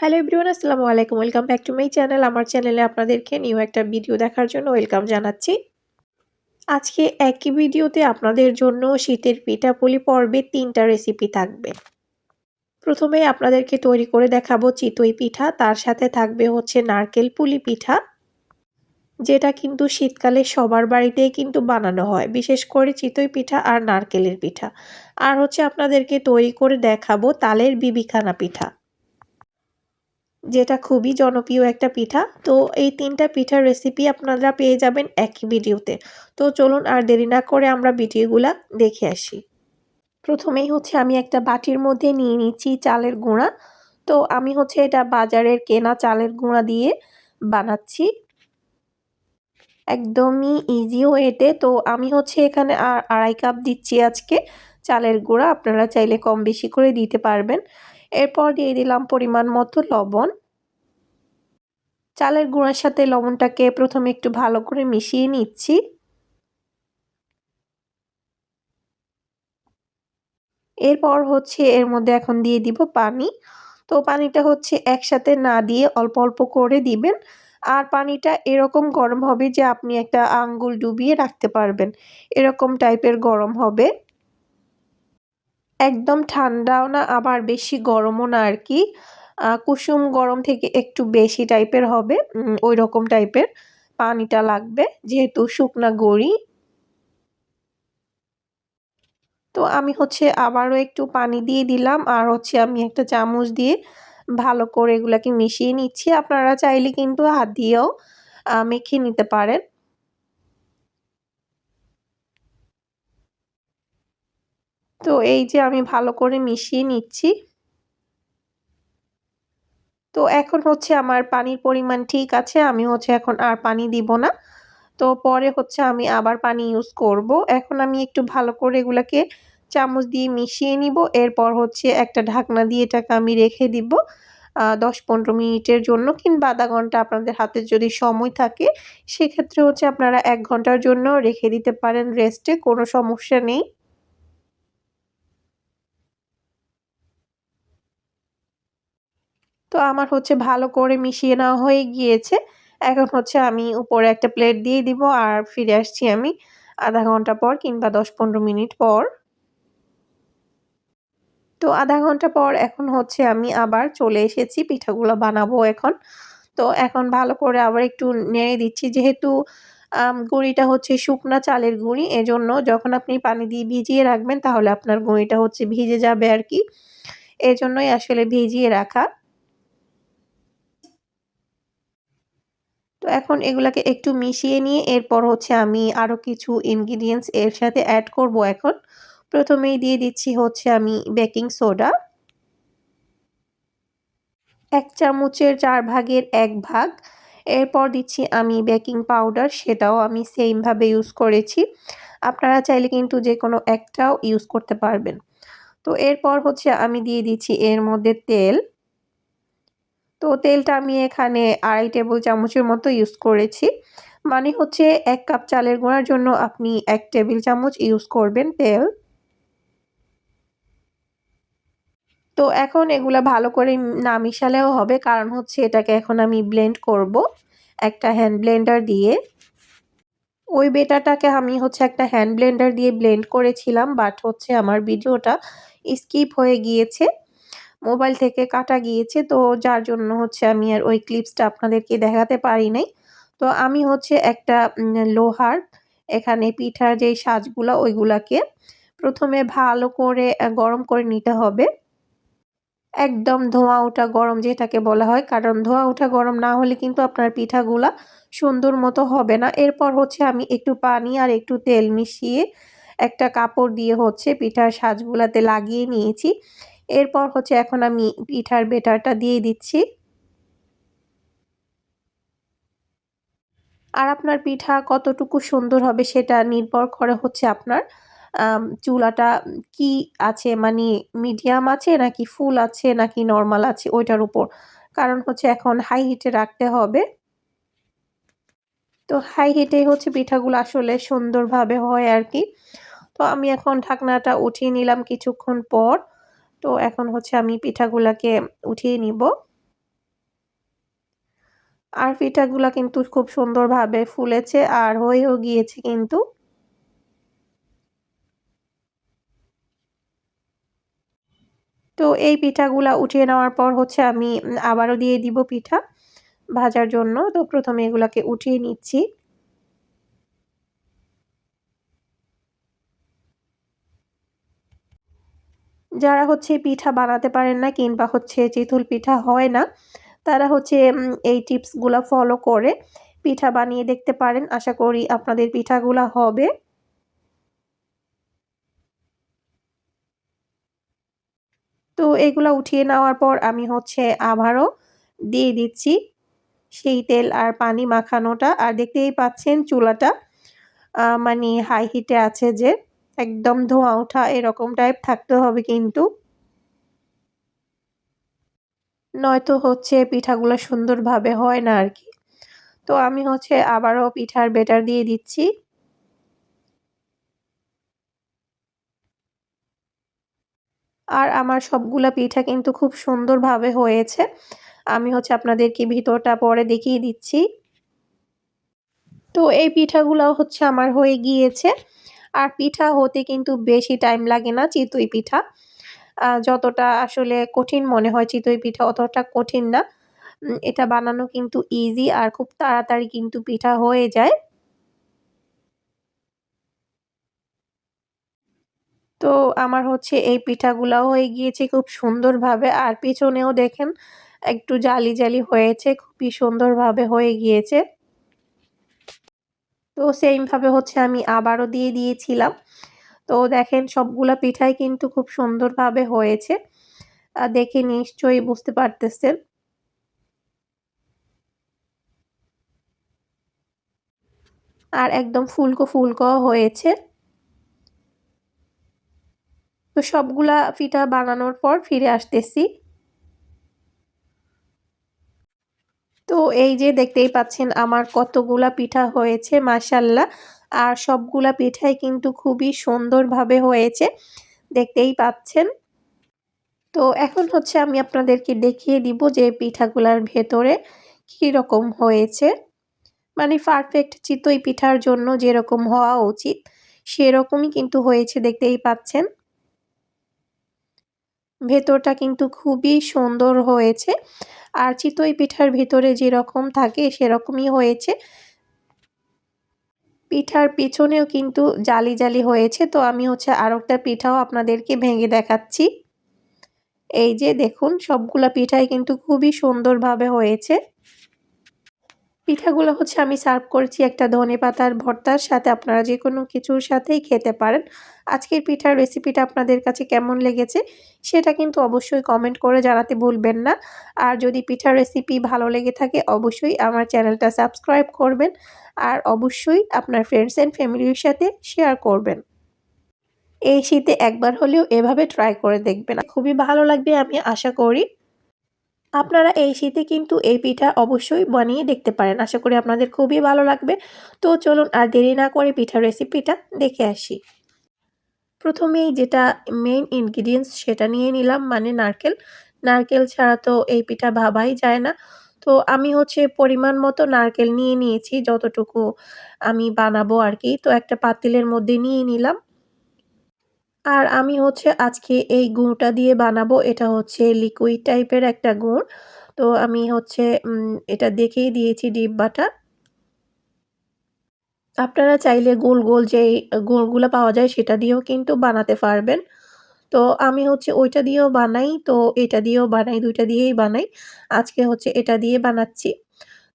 Hello everyone আসসালামু আলাইকুম। Welcome back to my channel আমার চ্যানেলে আপনাদেরকে নিউ একটা ভিডিও দেখার জন্য ওয়েলকাম জানাচ্ছি। আজকে একই ভিডিওতে আপনাদের জন্য শীতের পিঠাপুলি পর্বে তিনটা রেসিপি থাকবে। প্রথমে আপনাদেরকে তৈরি করে দেখাবো চিতই পিঠা। তার সাথে থাকবে হচ্ছে নারকেল পুলি পিঠা, যেটা কিন্তু শীতকালে সবার বাড়িতেই কিন্তু বানানো হয়। বিশেষ করে চিতই পিঠা আর নারকেলের পিঠা। আর হচ্ছে আপনাদেরকে তৈরি করে দেখাবো তালের বিবিখানা পিঠা। যেটা খুবই জনপ্রিয় একটা পিঠা। তো এই তিনটা পিঠার রেসিপি আপনারা পেয়ে যাবেন একই ভিডিওতে। তো চলুন আর দেরি না করে আমরা ভিডিওগুলা দেখে আসি। প্রথমেই হচ্ছে আমি একটা বাটির মধ্যে নিয়ে নিচ্ছি চালের গুঁড়া। তো আমি হচ্ছে এটা বাজারের কেনা চালের গুঁড়া দিয়ে বানাচ্ছি। একদমই ইজি ওয়েতে তো আমি হচ্ছে এখানে আড়াই কাপ দিচ্ছি আজকে চালের গুঁড়া। আপনারা চাইলে কম বেশি করে দিতে পারবেন। এরপর দিয়ে দিলাম পরিমাণ মতো লবণ। চালের গুঁড়ার সাথে লবণটাকে প্রথমে একটু ভালো করে মিশিয়ে নিচ্ছি। এরপর হচ্ছে এর মধ্যে এখন দিয়ে দিব পানি। তো পানিটা হচ্ছে একসাথে না দিয়ে অল্প অল্প করে দিবেন। আর পানিটা এরকম গরম হবে যে আপনি একটা আঙ্গুল ডুবিয়ে রাখতে পারবেন। এরকম টাইপের গরম হবে। একদম ঠান্ডাও না, আবার বেশি গরমও না আর কি। কুসুম গরম থেকে একটু বেশি টাইপের হবে ওই রকম টাইপের পানিটা লাগবে, যেহেতু শুকনা গড়ি। তো আমি হচ্ছে আবারও একটু পানি দিয়ে দিলাম, আর হচ্ছে আমি একটা চামচ দিয়ে ভালো করে এগুলাকে মিশিয়ে নিচ্ছি। আপনারা চাইলে কিন্তু হাত দিয়েও মেখে নিতে পারেন। তো এই যে আমি ভালো করে মিশিয়ে নিচ্ছি। তো এখন হচ্ছে আমার পানির পরিমাণ ঠিক আছে, আমি হচ্ছে এখন আর পানি দিব না। তো পরে হচ্ছে আমি আবার পানি ইউজ করব। এখন আমি একটু ভালো করে এগুলাকে চামচ দিয়ে মিশিয়ে নিব, এরপর হচ্ছে একটা ঢাকনা দিয়ে এটাকে আমি রেখে দিব দশ পনেরো মিনিটের জন্য কিংবা আধা ঘণ্টা আপনাদের হাতে যদি সময় থাকে, সেক্ষেত্রে হচ্ছে আপনারা এক ঘণ্টার জন্য রেখে দিতে পারেন রেস্টে কোনো সমস্যা নেই। তো আমার হচ্ছে ভালো করে মিশিয়ে নেওয়া হয়ে গিয়েছে। এখন হচ্ছে আমি উপরে একটা প্লেট দিয়ে দিব আর ফিরে আসছি আমি আধা ঘণ্টা পর কিংবা দশ পনেরো মিনিট পর। তো আধা ঘণ্টা পর এখন হচ্ছে আমি আবার চলে এসেছি, পিঠাগুলো বানাবো এখন। তো এখন ভালো করে আবার একটু নেড়ে দিচ্ছি, যেহেতু গুঁড়িটা হচ্ছে শুকনা চালের গুঁড়ি, এজন্য যখন আপনি পানি দিয়ে ভিজিয়ে রাখবেন তাহলে আপনার গুঁড়িটা হচ্ছে ভিজে যাবে আর কি। এজন্যই আসলে ভিজিয়ে রাখা। তো এখন এগুলাকে একটু মিশিয়ে নিয়ে এরপর হচ্ছে আমি আরও কিছু ইনগ্রিডিয়েন্টস এর সাথে অ্যাড করব এখন। প্রথমেই দিয়ে দিচ্ছি হচ্ছে আমি বেকিং সোডা এক চামচের চার ভাগের এক ভাগ। এরপর দিচ্ছি আমি বেকিং পাউডার সেটাও আমি সেমভাবে ইউজ করেছি। আপনারা চাইলে কিন্তু যে কোনো একটাও ইউজ করতে পারবেন। তো এরপর হচ্ছে আমি দিয়ে দিচ্ছি এর মধ্যে তেল। তো তেলটা আমি এখানে আড়াই টেবিল চামচের মতো ইউজ করেছি। মানে হচ্ছে এক কাপ চালের গুঁড়ার জন্য আপনি এক টেবিল চামচ ইউজ করবেন তেল। তো এখন এগুলা ভালো করে না মিশালেও হবে, কারণ হচ্ছে এটাকে এখন আমি ব্লেন্ড করব একটা হ্যান্ড ব্লেন্ডার দিয়ে। ওই বেটাটাকে আমি হচ্ছে একটা হ্যান্ড ব্লেন্ডার দিয়ে ব্লেন্ড করেছিলাম বাট হচ্ছে আমার ভিডিওটা স্কিপ হয়ে গিয়েছে। মোবাইল থেকে কাটা গিয়েছে। তো যার জন্য হচ্ছে আমি আর ওই ক্লিপসটা আপনাদেরকে দেখাতে পারি নাই। তো আমি হচ্ছে একটা লোহার এখানে পিঠার যেই সাজগুলো, ওইগুলাকে প্রথমে ভালো করে গরম করে নিতে হবে। একদম ধোঁয়া ওঠা গরম যেটাকে বলা হয়। কারণ ধোঁয়া ওঠা গরম না হলে কিন্তু আপনার পিঠাগুলা সুন্দর মতো হবে না। এরপর হচ্ছে আমি একটু পানি আর একটু তেল মিশিয়ে একটা কাপড় দিয়ে হচ্ছে পিঠার সাজগুলাতে লাগিয়ে নিয়েছি। এরপর হচ্ছে এখন আমি পিঠার বেটারটা দিয়ে দিচ্ছি। আর আপনার পিঠা কতটুকু সুন্দর হবে সেটা নির্ভর করে হচ্ছে আপনার চুলাটা কি আছে মানে মিডিয়াম আছে নাকি ফুল আছে নাকি নর্মাল আছে ওইটার উপর। কারণ হচ্ছে এখন হাই হিটে রাখতে হবে। তো হাই হিটে হচ্ছে পিঠাগুলো আসলে সুন্দরভাবে হয় আর কি। তো আমি এখন ঢাকনাটা উঠিয়ে নিলাম কিছুক্ষণ পর। তো এখন হচ্ছে আমি পিঠাগুলাকে উঠিয়ে নিব। আর পিঠাগুলা কিন্তু খুব সুন্দরভাবে ফুলেছে আর হয়েও গিয়েছে কিন্তু। তো এই পিঠাগুলা উঠিয়ে নেওয়ার পর হচ্ছে আমি আবারও দিয়ে দিব পিঠা ভাজার জন্য। তো প্রথমে এগুলাকে উঠিয়ে নিচ্ছি। যারা হচ্ছে পিঠা বানাতে পারেন না কিংবা হচ্ছে চিতুল পিঠা হয় না, তারা হচ্ছে এই টিপসগুলো ফলো করে পিঠা বানিয়ে দেখতে পারেন। আশা করি আপনাদের পিঠাগুলা হবে। তো এগুলো উঠিয়ে নেওয়ার পর আমি হচ্ছে আবারও দিয়ে দিচ্ছি সেই তেল আর পানি মাখানোটা। আর দেখতেই পাচ্ছেন চুলাটা মানে হাই হিটে আছে যে। একদম ধোঁয়া ওঠা এরকম টাইপ থাকতে হবে কিন্তু। নয়তো হচ্ছে পিঠাগুলো সুন্দরভাবে হয় না আর কি। তো আমি হচ্ছে আবারও পিঠার বেটার দিয়ে দিচ্ছি। আর আমার সবগুলা পিঠা কিন্তু খুব সুন্দরভাবে হয়েছে। আমি হচ্ছে আপনাদেরকে ভিতরটা পরে দেখিয়ে দিচ্ছি। তো এই পিঠাগুলো হচ্ছে আমার হয়ে গিয়েছে। আর পিঠা হতে কিন্তু বেশি টাইম লাগে না চিতই পিঠা। যতটা আসলে কঠিন মনে হয় চিতই পিঠা অতটা কঠিন না। এটা বানানো কিন্তু ইজি আর খুব তাড়াতাড়ি কিন্তু পিঠা হয়ে যায়। তো আমার হচ্ছে এই পিঠাগুলাও হয়ে গিয়েছে খুব সুন্দরভাবে আর পিছনেও দেখেন একটু জালি জালি হয়েছে, খুবই সুন্দরভাবে হয়ে গিয়েছে। তো সেমভাবে হচ্ছে আমি আবারও দিয়ে দিয়েছিলাম। তো দেখেন সবগুলা পিঠাই কিন্তু খুব সুন্দরভাবে হয়েছে। দেখে নিশ্চয়ই বুঝতে পারতেছেন। আর একদম ফুলকো ফুলকো হয়েছে। তো সবগুলা পিঠা বানানোর পর ফিরে আসতেছি। তো এই যে দেখতেই পাচ্ছেন আমার কতগুলা পিঠা হয়েছে মাসাল্লাহ আর সবগুলা পিঠাই কিন্তু খুবই সুন্দরভাবে হয়েছে, দেখতেই পাচ্ছেন। তো এখন হচ্ছে আমি আপনাদেরকে দেখিয়ে দিব যে পিঠাগুলার ভেতরে কীরকম হয়েছে। মানে পারফেক্ট চিতই পিঠার জন্য যেরকম হওয়া উচিত, সেরকমই কিন্তু হয়েছে, দেখতেই পাচ্ছেন। ভেতরটা কিন্তু খুবই সুন্দর হয়েছে। আর চিতই পিঠার ভেতরে যেরকম থাকে সেরকমই হয়েছে। পিঠার পিছনেও কিন্তু জালি জালি হয়েছে। তো আমি হচ্ছে আর একটা পিঠাও আপনাদেরকে ভেঙে দেখাচ্ছি। এই যে দেখুন, সবগুলা পিঠাই কিন্তু খুবই সুন্দরভাবে হয়েছে। পিঠাগুলো হচ্ছে আমি সার্ভ করছি একটা ধনে পাতার ভর্তার সাথে। আপনারা যে কোনো কিছুর সাথেই খেতে পারেন। আজকের পিঠার রেসিপিটা আপনাদের কাছে কেমন লেগেছে সেটা কিন্তু অবশ্যই কমেন্ট করে জানাতে ভুলবেন না। আর যদি পিঠার রেসিপি ভালো লেগে থাকে অবশ্যই আমার চ্যানেলটা সাবস্ক্রাইব করবেন আর অবশ্যই আপনার ফ্রেন্ডস অ্যান্ড ফ্যামিলির সাথে শেয়ার করবেন। এই শীতে একবার হলেও এভাবে ট্রাই করে দেখবেন। খুবই ভালো লাগবে আমি আশা করি। আপনারা এই শীতে কিন্তু এই পিঠা অবশ্যই বানিয়ে দেখতে পারেন। আশা করি আপনাদের খুবই ভালো লাগবে। তো চলুন আর দেরি না করে পিঠার রেসিপিটা দেখে আসি। প্রথমেই যেটা মেইন ইনগ্রিডিয়েন্টস সেটা নিয়ে নিলাম মানে নারকেল। নারকেল ছাড়া তো এই পিঠা ভাবাই যায় না। তো আমি হচ্ছে পরিমাণ মতো নারকেল নিয়ে নিয়েছি, যতটুকু আমি বানাবো আর কি। তো একটা পাতিলের মধ্যে নিয়ে নিলাম। আর আমি হচ্ছে আজকে এই গুঁড়টা দিয়ে বানাবো। এটা হচ্ছে লিকুইড টাইপের একটা গুড়। তো আমি হচ্ছে এটা দেখেই দিয়েছি ডিব্বাটা আপনারা চাইলে গোল গোল যেই গুড়গুলো পাওয়া যায় সেটা দিয়েও কিন্তু বানাতে পারবেন। তো আমি হচ্ছে ওইটা দিয়েও বানাই। তো এটা দিয়েও বানাই, দুইটা দিয়েই বানাই। আজকে হচ্ছে এটা দিয়ে বানাচ্ছি।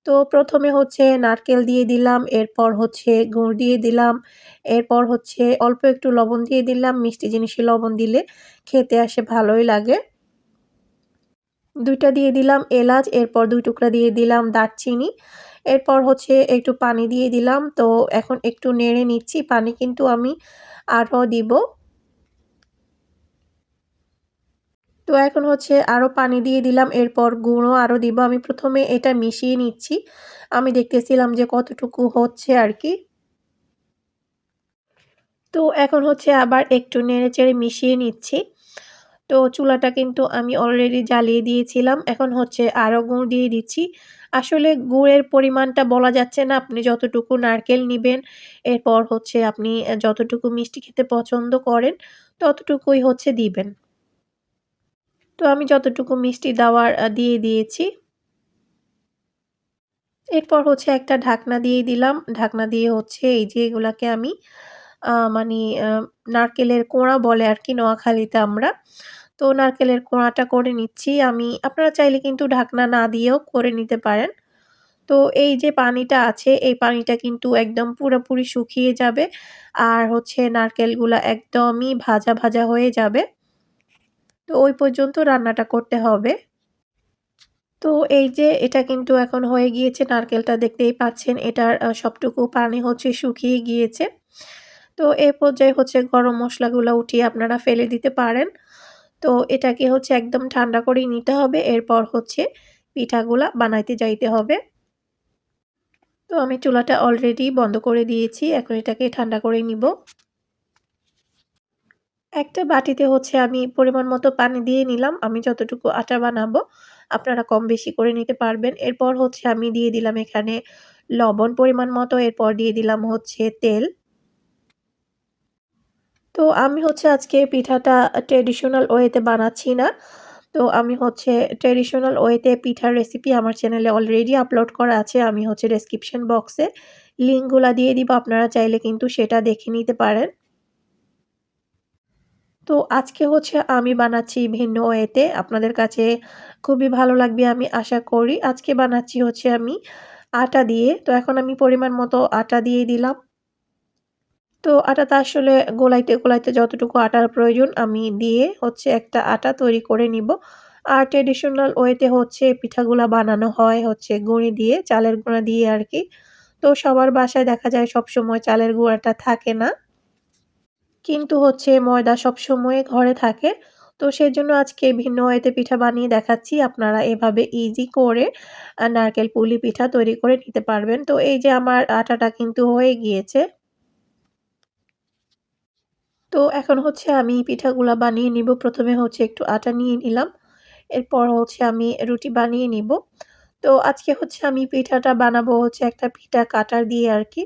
তো প্রথমে হচ্ছে নারকেল দিয়ে দিলাম, এরপর হচ্ছে গুড় দিয়ে দিলাম, এরপর হচ্ছে অল্প একটু লবণ দিয়ে দিলাম, মিষ্টি জিনিসে লবণ দিলে খেতে আসে ভালোই লাগে। দুইটা দিয়ে দিলাম এলাচ, এরপর দুই টুকরা দিয়ে দিলাম দারচিনি, এরপর হচ্ছে একটু পানি দিয়ে দিলাম। তো এখন একটু নেড়ে নিচ্ছি, পানি কিন্তু আমি আরও দিব। তো এখন হচ্ছে আরও পানি দিয়ে দিলাম, এরপর গুঁড়ো আরও দিব। আমি প্রথমে এটা মিশিয়ে নিচ্ছি। আমি দেখতেছিলাম যে কতটুকু হচ্ছে আর কি তো এখন হচ্ছে আবার একটু নেড়ে চেড়ে মিশিয়ে নিচ্ছি। তো চুলাটা কিন্তু আমি অলরেডি জ্বালিয়ে দিয়েছিলাম। এখন হচ্ছে আরও গুড় দিয়ে দিচ্ছি। আসলে গুড়ের পরিমাণটা বলা যাচ্ছে না, আপনি যতটুকু নারকেল নেবেন, এরপর হচ্ছে আপনি যতটুকু মিষ্টি খেতে পছন্দ করেন, ততটুকুই হচ্ছে দিবেন। তো আমি যতটুকু মিষ্টি দেওয়ার দিয়ে দিয়েছি। এরপর হচ্ছে একটা ঢাকনা দিয়ে দিলাম। ঢাকনা দিয়ে হচ্ছে এই যে এগুলাকে আমি মানে নারকেলের কোঁড়া বলে আর কি নোয়াখালীতে আমরা। তো নারকেলের কোঁড়াটা করে নিচ্ছি। আমি, আপনারা চাইলে কিন্তু ঢাকনা না দিয়েও করে নিতে পারেন। তো এই যে পানিটা আছে, এই পানিটা কিন্তু একদম পুরোপুরি শুকিয়ে যাবে। আর হচ্ছে নারকেলগুলো একদমই ভাজা ভাজা হয়ে যাবে। তো ওই পর্যন্ত রান্নাটা করতে হবে। তো এই যে এটা কিন্তু এখন হয়ে গিয়েছে, নারকেলটা দেখতেই পাচ্ছেন, এটার সবটুকু পানি হচ্ছে শুকিয়ে গিয়েছে। তো এ পর্যায়ে হচ্ছে গরম মশলাগুলো উঠিয়ে আপনারা ফেলে দিতে পারেন। তো এটাকে হচ্ছে একদম ঠান্ডা করেই নিতে হবে, এরপর হচ্ছে পিঠাগুলা বানাইতে যাইতে হবে। তো আমি চুলাটা অলরেডি বন্ধ করে দিয়েছি, এখন এটাকে ঠান্ডা করে নিব। একটা বাটিতে হচ্ছে আমি পরিমাণ মতো পানি দিয়ে নিলাম। আমি যতটুকু আটা বানাবো, আপনারা কম বেশি করে নিতে পারবেন। এরপর হচ্ছে আমি দিয়ে দিলাম এখানে লবণ পরিমাণ মতো। এরপর দিয়ে দিলাম হচ্ছে তেল। তো আমি হচ্ছে আজকে পিঠাটা ট্রেডিশনাল ওয়েতে বানাচ্ছি না। তো আমি হচ্ছে ট্রেডিশনাল ওয়েতে পিঠার রেসিপি আমার চ্যানেলে অলরেডি আপলোড করা আছে। আমি হচ্ছে ডেসক্রিপশন বক্সে লিঙ্কগুলো দিয়ে দিব। আপনারা চাইলে কিন্তু সেটা দেখে নিতে পারেন। তো আজকে হচ্ছে আমি বানাচ্ছি ভিন্ন ওয়েতে। আপনাদের কাছে খুবই ভালো লাগবে আমি আশা করি। আজকে বানাচ্ছি হচ্ছে আমি আটা দিয়ে। তো এখন আমি পরিমাণ মতো আটা দিয়ে দিলাম। তো আটাটা আসলে গোলাইতে গোলাইতে যতটুকু আটার প্রয়োজন আমি দিয়ে হচ্ছে একটা আটা তৈরি করে নিব। আর ট্রেডিশনাল ওয়েতে হচ্ছে পিঠাগুলা বানানো হয় হচ্ছে গুঁড়ি দিয়ে, চালের গুঁড়া দিয়ে আর কি। তো সবার বাসায় দেখা যায় সব সময় চালের গুঁড়াটা থাকে না। কিন্তু হচ্ছে ময়দা সবসময় ঘরে থাকে। তো সেই জন্য আজকে ভিন্ন ওয়েতে পিঠা বানিয়ে দেখাচ্ছি। আপনারা এভাবে ইজি করে নারকেল পুলি পিঠা তৈরি করে নিতে পারবেন। তো এই যে আমার আটাটা কিন্তু হয়ে গিয়েছে। তো এখন হচ্ছে আমি পিঠাগুলা বানিয়ে নিব। প্রথমে হচ্ছে একটু আটা নিয়ে নিলাম। এরপর হচ্ছে আমি রুটি বানিয়ে নিব। তো আজকে হচ্ছে আমি পিঠাটা বানাবো হচ্ছে একটা পিঠা কাটার দিয়ে আর কি।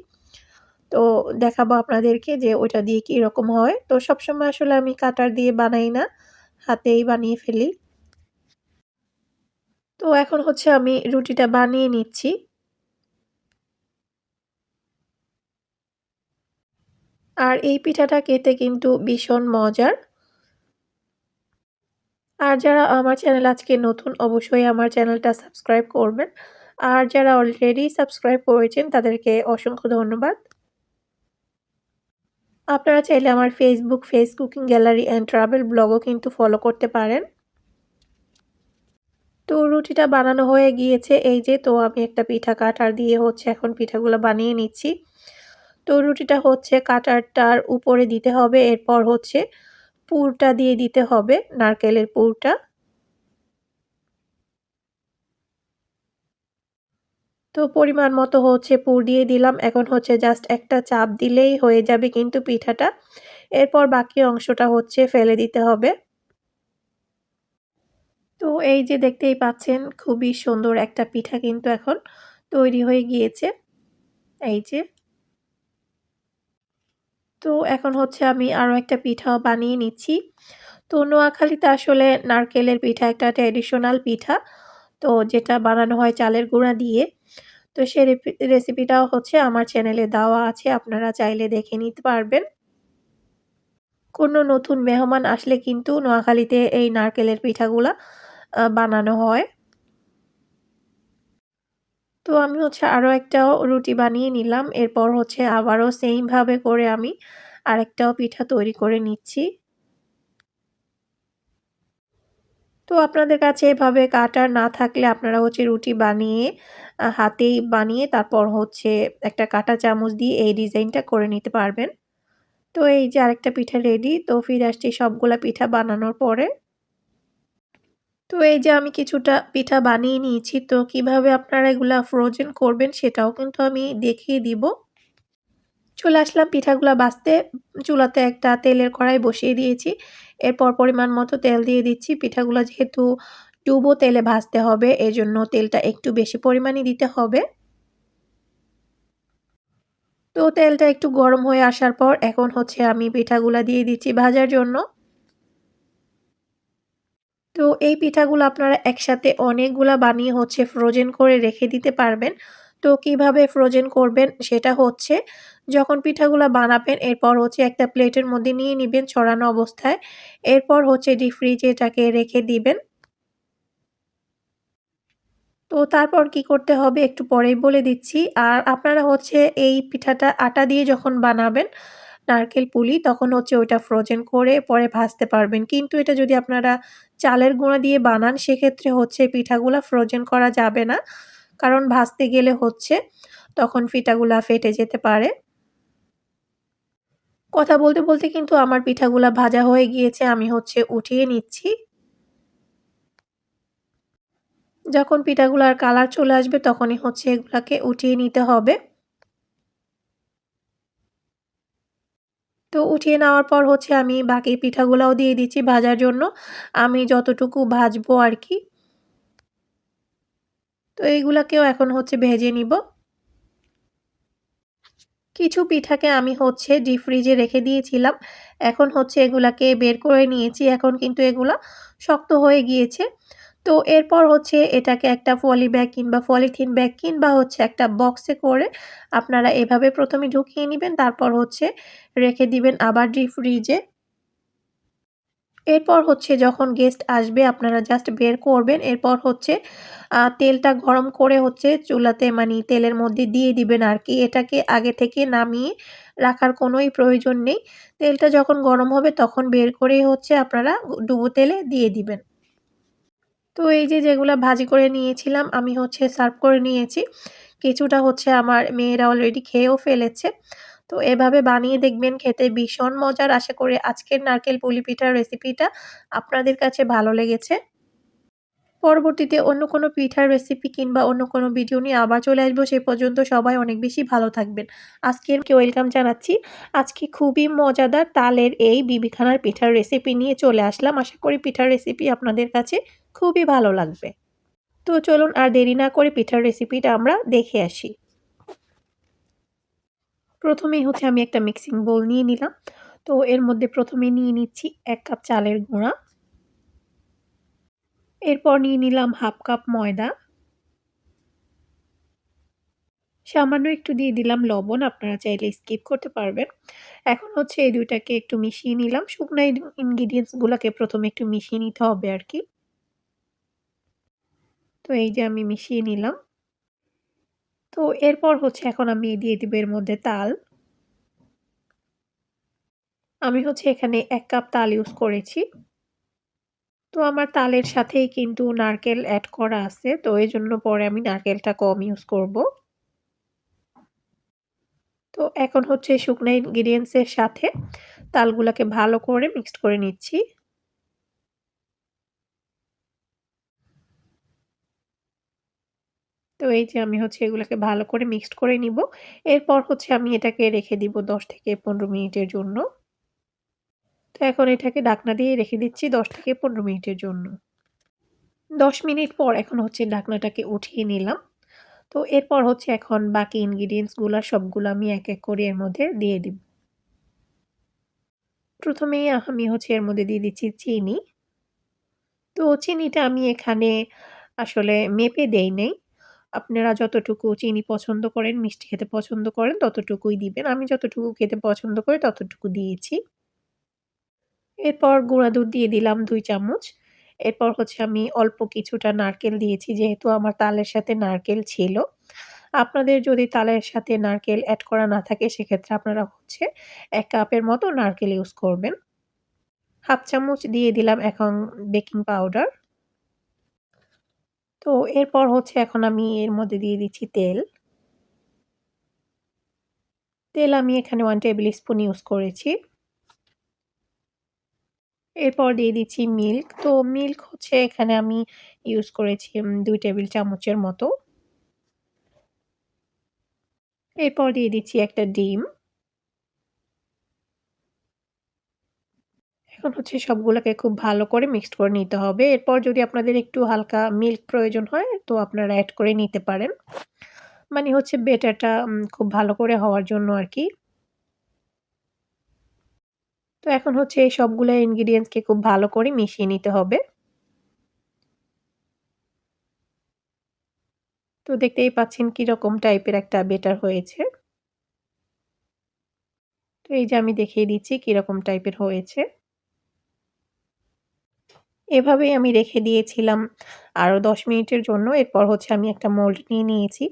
তো দেখাবো আপনাদেরকে যে ওইটা দিয়ে কী রকম হয়। তো সবসময় আসলে আমি কাটার দিয়ে বানাই না, হাতেই বানিয়ে ফেলি। তো এখন হচ্ছে আমি রুটিটা বানিয়ে নিচ্ছি। আর এই পিঠাটা খেতে কিন্তু ভীষণ মজার। আর যারা আমার চ্যানেল আজকে নতুন, অবশ্যই আমার চ্যানেলটা সাবস্ক্রাইব করবেন। আর যারা অলরেডি সাবস্ক্রাইব করেছেন, তাদেরকে অসংখ্য ধন্যবাদ। আপনারা চাইলে আমার Facebook face cooking gallery and travel ব্লগও কিন্তু ফলো করতে পারেন। তো রুটিটা বানানো হয়ে গিয়েছে, এই যে তো আমি একটা পিঠা কাটার দিয়ে হচ্ছে এখন পিঠাগুলো বানিয়ে নিচ্ছি। তো রুটিটা হচ্ছে কাটারটার উপরে দিতে হবে, এরপর হচ্ছে পুরটা দিয়ে দিতে হবে, নারকেলের পুরটা। তো পরিমাণ মতো হচ্ছে পুর দিয়ে দিলাম। এখন হচ্ছে জাস্ট একটা চাপ দিলেই হয়ে যাবে কিন্তু পিঠাটা। এরপর বাকি অংশটা হচ্ছে ফেলে দিতে হবে। তো এই যে দেখতেই পাচ্ছেন, খুবই সুন্দর একটা পিঠা কিন্তু এখন তৈরি হয়ে গিয়েছে। এই যে। তো এখন হচ্ছে আমি আরও একটা পিঠাও বানিয়ে নিচ্ছি। তো নোয়াখালীতে আসলে নারকেলের পিঠা একটা ট্র্যাডিশনাল পিঠা। তো যেটা বানানো হয় চালের গুঁড়া দিয়ে। তো সে রেসিপিটাও হচ্ছে আমার চ্যানেলে দেওয়া আছে, আপনারা চাইলে দেখে নিতে পারবেন। কোনো নতুন মেহমান আসলে কিন্তু নোয়াখালীতে এই নারকেলের পিঠাগুলা বানানো হয়। তো আমি হচ্ছে আরও একটাও রুটি বানিয়ে নিলাম, এরপর হচ্ছে আবারও সেমভাবে করে আমি আরেকটাও পিঠা তৈরি করে নিচ্ছি। তো আপনাদের কাছে এভাবে কাটার না থাকলে আপনারা হচ্ছে রুটি বানিয়ে হাতেই বানিয়ে তারপর হচ্ছে একটা কাটা চামচ দিয়ে এই ডিজাইনটা করে নিতে পারবেন। তো এই যে আরেকটা পিঠা রেডি, তো ফিরে আসছি সবগুলা পিঠা বানানোর পরে। তো এই যে আমি কিছুটা পিঠা বানিয়ে নিয়েছি, তো কীভাবে আপনারা এগুলা ফ্রোজেন করবেন সেটাও কিন্তু আমি দেখিয়ে দিব। চলে আসলাম, পিঠাগুলো বাঁচতে চুলাতে একটা তেলের কড়াই বসিয়ে দিয়েছি। এরপর পরিমাণ মতো তেল দিয়ে দিচ্ছি। পিঠাগুলো যেহেতু ডুবো তেলে ভাজতে হবে, এজন্য তেলটা একটু বেশি পরিমাণই দিতে হবে। তো তেলটা একটু গরম হয়ে আসার পর এখন হচ্ছে আমি পিঠাগুলা দিয়ে দিচ্ছি ভাজার জন্য। তো এই পিঠাগুলো আপনারা একসাথে অনেকগুলা বানিয়ে হচ্ছে ফ্রোজেন করে রেখে দিতে পারবেন। তো কীভাবে ফ্রোজেন করবেন সেটা হচ্ছে যখন পিঠাগুলো বানাবেন, এরপর হচ্ছে একটা প্লেটের মধ্যে নিয়ে নেবেন ছড়ানো অবস্থায়। এরপর হচ্ছে ডিপ ফ্রিজে এটাকে রেখে দিবেন। তো তারপর কি করতে হবে একটু পরেই বলে দিচ্ছি। আর আপনারা হচ্ছে এই পিঠাটা আটা দিয়ে যখন বানাবেন, নারকেল পুলি, তখন হচ্ছে ওইটা ফ্রোজেন করে পরে ভাজতে পারবেন। কিন্তু এটা যদি আপনারা চালের গুঁড়া দিয়ে বানান, সেক্ষেত্রে হচ্ছে পিঠাগুলা ফ্রোজেন করা যাবে না। কারণ ভাজতে গেলে হচ্ছে, তখন পিঠাগুলা ফেটে যেতে পারে। কথা বলতে বলতে কিন্তু আমার পিঠাগুলা ভাজা হয়ে গিয়েছে, আমি হচ্ছে উঠিয়ে নিচ্ছি। যখন পিঠাগুলার কালার চলে আসবে তখনই হচ্ছে এগুলাকে উঠিয়ে নিতে হবে। তো উঠিয়ে নেওয়ার পর হচ্ছে আমি বাকি পিঠাগুলাও দিয়ে দিচ্ছি ভাজার জন্য। আমি যতটুকু ভাজবো আর কি। তো এইগুলাকেও এখন হচ্ছে ভেজে নিব। কিছু পিঠাকে আমি হচ্ছে ডিপ ফ্রিজে রেখে দিয়েছিলাম। এখন হচ্ছে এগুলাকে বের করে নিয়েছি। এখন কিন্তু এগুলা শক্ত হয়ে গিয়েছে। তো এরপর হচ্ছে এটাকে একটা ফলি ব্যাগ কিংবা পলিথিন ব্যাগ কিংবা হচ্ছে একটা বক্সে করে আপনারা এভাবে প্রথমে ঢুকিয়ে নেবেন। তারপর হচ্ছে রেখে দিবেন আবার ডিপ ফ্রিজে এরপর হচ্ছে যখন গেস্ট আসবে, আপনারা জাস্ট বের করবেন। এরপর হচ্ছে তেলটা গরম করে হচ্ছে চুলাতে মানে তেলের মধ্যে দিয়ে দিবেন আর কি এটাকে আগে থেকে নামিয়ে রাখার কোনোই প্রয়োজন নেই। তেলটা যখন গরম হবে, তখন বের করেই হচ্ছে আপনারা ডুবো তেলে দিয়ে দিবেন। তো এই যে যেগুলো ভাজি করে নিয়েছিলাম, আমি হচ্ছে সার্ভ করে নিয়েছি। কিছুটা হচ্ছে আমার মেয়েরা অলরেডি খেয়েও ফেলেছে। তো এভাবে বানিয়ে দেখবেন খেতে ভীষণ মজার। আশা করি আজকের নারকেল পুলি পিঠার রেসিপিটা আপনাদের কাছে ভালো লেগেছে। পরবর্তীতে অন্য কোনো পিঠার রেসিপি কিংবা অন্য কোনো ভিডিও নিয়ে আবার চলে আসব। সে পর্যন্ত সবাই অনেক বেশি ভালো থাকবেন। আজকের ওয়েলকাম জানাচ্ছি। আজকে খুবই মজাদার তালের এই বিবিখানার পিঠার রেসিপি নিয়ে চলে আসলাম। আশা করি পিঠার রেসিপি আপনাদের কাছে খুবই ভালো লাগবে। তো চলুন আর দেরি না করে পিঠার রেসিপিটা আমরা দেখে আসি। প্রথমেই হচ্ছে আমি একটা মিক্সিং বোল নিয়ে নিলাম। তো এর মধ্যে প্রথমে নিয়ে নিচ্ছি এক কাপ চালের গুঁড়া। এরপর নিয়ে নিলাম হাফ কাপ ময়দা। সামান্য একটু দিয়ে দিলাম লবণ, আপনারা চাইলে স্কিপ করতে পারবেন। এখন হচ্ছে এই দুইটাকে একটু মিশিয়ে নিলাম। শুকনো ইনগ্রিডিয়েন্টসগুলোকে প্রথমে একটু মিশিয়ে নিতে হবে আর কি। তো এই যে আমি মিশিয়ে নিলাম। তো এরপর হচ্ছে এখন আমি দিয়ে দিব এর মধ্যে তাল। আমি হচ্ছে এখানে এক কাপ তাল ইউজ করেছি। তো আমার তালের সাথেই কিন্তু নারকেল অ্যাড করা আছে, তো এই জন্য পরে আমি নারকেলটা কম ইউজ করব। তো এখন হচ্ছে শুকনো ইনগ্রিডিয়েন্টসের সাথে তালগুলোকে ভালো করে মিক্সড করে নিচ্ছি। তো এই যে আমি হচ্ছে এগুলোকে ভালো করে মিক্সড করে নিব। এরপর হচ্ছে আমি এটাকে রেখে দিব দশ থেকে পনেরো মিনিটের জন্য। তো এখন এটাকে ডাকনা দিয়ে রেখে দিচ্ছি দশ থেকে পনেরো মিনিটের জন্য। দশ মিনিট পর এখন হচ্ছে ডাকনাটাকে উঠিয়ে নিলাম। তো এরপর হচ্ছে এখন বাকি ইনগ্রিডিয়েন্টসগুলো সবগুলো আমি এক এক করে এর মধ্যে দিয়ে দিব। প্রথমেই আমি হচ্ছে এর মধ্যে দিয়ে দিচ্ছি চিনি। তো চিনিটা আমি এখানে আসলে মেপে দেই নেই। আপনারা যতটুকু চিনি পছন্দ করেন, মিষ্টি খেতে পছন্দ করেন, ততটুকুই দিবেন। আমি যতটুকু খেতে পছন্দ করি, ততটুকু দিয়েছি। এরপর গুঁড়া দুধ দিয়ে দিলাম দুই চামচ। এরপর হচ্ছে আমি অল্প কিছুটা নারকেল দিয়েছি, যেহেতু আমার তালের সাথে নারকেল ছিল। আপনাদের যদি তালের সাথে নারকেল অ্যাড করা না থাকে, সেক্ষেত্রে আপনারা হচ্ছে এক কাপের মতো নারকেল ইউজ করবেন। হাফ চামচ দিয়ে দিলাম এখন বেকিং পাউডার তো এরপর হচ্ছে এখন আমি এর মধ্যে দিয়ে দিচ্ছি তেল। তেল আমি এখানে ওয়ান টেবিল স্পুন ইউজ করেছি। এরপর দিয়ে দিচ্ছি মিল্ক তো মিল্ক হচ্ছে এখানে আমি ইউজ করেছি দুই টেবিল চামচের মতো। এরপর দিয়ে দিচ্ছি একটা ডিম। এখন হচ্ছে সবগুলোকে খুব ভালো করে মিক্সড করে নিতে হবে। এরপর যদি আপনাদের একটু হালকা মিল্ক প্রয়োজন হয়, তো আপনারা অ্যাড করে নিতে পারেন। মানে হচ্ছে বেটারটা খুব ভালো করে হওয়ার জন্য আর কি। তো এখন হচ্ছে এই সবগুলো ইনগ্রিডিয়েন্টসকে খুব ভালো করে মিশিয়ে নিতে হবে। তো দেখতেই পাচ্ছেন কীরকম টাইপের একটা বেটার হয়েছে। তো এই যে আমি দেখিয়ে দিচ্ছি কীরকম টাইপের হয়েছে। এভাবেই আমি রেখে দিয়েছিলাম। আরও দশ মিনিটের জন্য এরপর হচ্ছে আমি একটা মোল্ড নিয়ে নিয়েছি।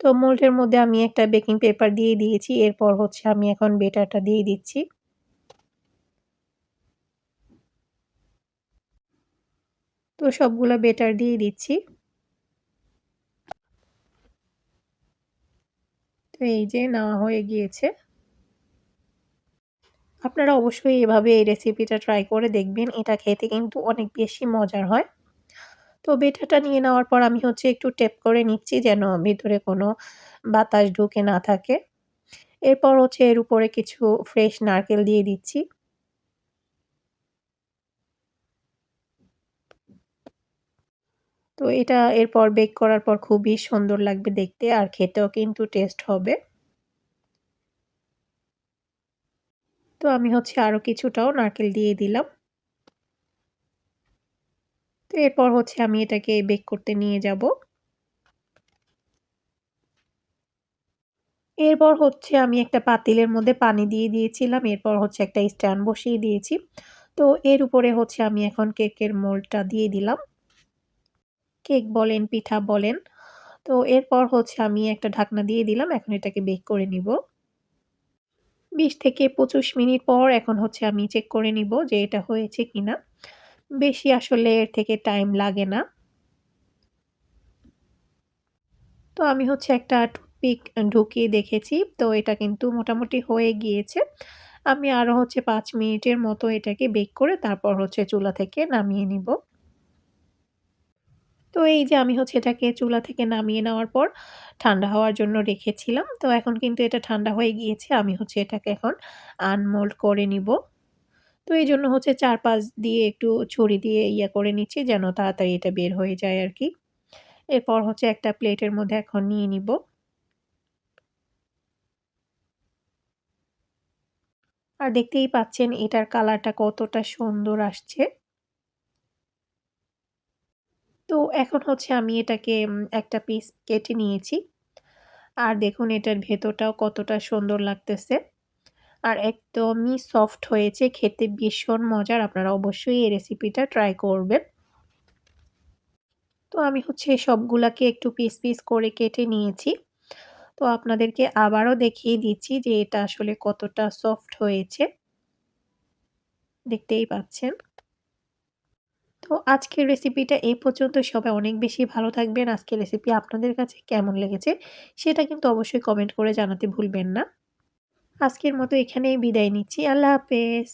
তো মোল্ডের মধ্যে আমি একটা বেকিং পেপার দিয়ে দিয়েছি। এরপর হচ্ছে আমি এখন বেটারটা দিয়ে দিচ্ছি। তো সবগুলো বেটার দিয়ে দিচ্ছি। তো এই যে নেওয়া হয়ে গিয়েছে। আপনারা অবশ্যই এভাবে এই রেসিপিটা ট্রাই করে দেখবেন, এটা খেতে কিন্তু অনেক বেশি মজার হয়। তো বেটাটা নিয়ে নেওয়ার পর আমি হচ্ছে একটু টেপ করে নিচ্ছি যেন ভিতরে কোনো বাতাস ঢুকে না থাকে। এরপর হচ্ছে এর উপরে কিছু ফ্রেশ নারকেল দিয়ে দিচ্ছি। তো এটা এরপর বেক করার পর খুবই সুন্দর লাগবে দেখতে আর খেতেও কিন্তু টেস্ট হবে। তো আমি হচ্ছে আরও কিছুটাও নারকেল দিয়ে দিলাম। তো এরপর হচ্ছে আমি এটাকে বেক করতে নিয়ে যাব। এরপর হচ্ছে আমি একটা পাতিলের মধ্যে পানি দিয়ে দিয়েছিলাম, এরপর হচ্ছে একটা স্ট্যান্ড বসিয়ে দিয়েছি। তো এর উপরে হচ্ছে আমি এখন কেকের মোলটা দিয়ে দিলাম। কেক বলেন, পিঠা বলেন। তো এরপর হচ্ছে আমি একটা ঢাকনা দিয়ে দিলাম, এখন এটাকে বেক করে নিব। বিশ থেকে পঁচিশ মিনিট পর এখন হচ্ছে আমি চেক করে নিব যে এটা হয়েছে কি না বেশি আসলে এর থেকে টাইম লাগে না। তো আমি হচ্ছে একটা টুথপিক ঢুকিয়ে দেখেছি, তো এটা কিন্তু মোটামুটি হয়ে গিয়েছে। আমি আরও হচ্ছে পাঁচ মিনিটের মতো এটাকে বেক করে তারপর হচ্ছে চুলা থেকে নামিয়ে নিব। তো এই যে আমি হচ্ছে এটাকে চুলা থেকে নামিয়ে নেওয়ার পর ঠান্ডা হওয়ার জন্য রেখেছিলাম। তো এখন কিন্তু এটা ঠান্ডা হয়ে গিয়েছে, আমি হচ্ছে এটাকে এখন আনমোল্ড করে নিব। তো এই জন্য হচ্ছে চারপাশ দিয়ে একটু ছুরি দিয়ে ইয়ে করে নিচ্ছি যেন তাড়াতাড়ি এটা বের হয়ে যায় আর কি এরপর হচ্ছে একটা প্লেটের মধ্যে এখন নিয়ে নিব। আর দেখতেই পাচ্ছেন এটার কালারটা কতটা সুন্দর আসছে। তো এখন হচ্ছে আমি এটাকে একটা পিস কেটে নিয়েছি। আর দেখুন এটার ভেতরটাও কতটা সুন্দর লাগতেছে। আর একদমই সফট হয়েছে, খেতে ভীষণ মজার, আপনারা অবশ্যই এই রেসিপিটা ট্রাই করবেন। তো আমি হচ্ছে সবগুলাকে একটু পিস পিস করে কেটে নিয়েছি। তো আপনাদেরকে আবারও দেখিয়ে দিচ্ছি যে এটা আসলে কতটা সফট হয়েছে। দেখতেই পাচ্ছেন। তো আজকের রেসিপিটা এই পর্যন্ত। সবাই অনেক বেশি ভালো থাকবেন। আজকের রেসিপি আপনাদের কাছে কেমন লেগেছে সেটা কিন্তু অবশ্যই কমেন্ট করে জানাতে ভুলবেন না। আজকের মতো এখানেই বিদায় নিচ্ছি। আল্লাহ হাফেজ।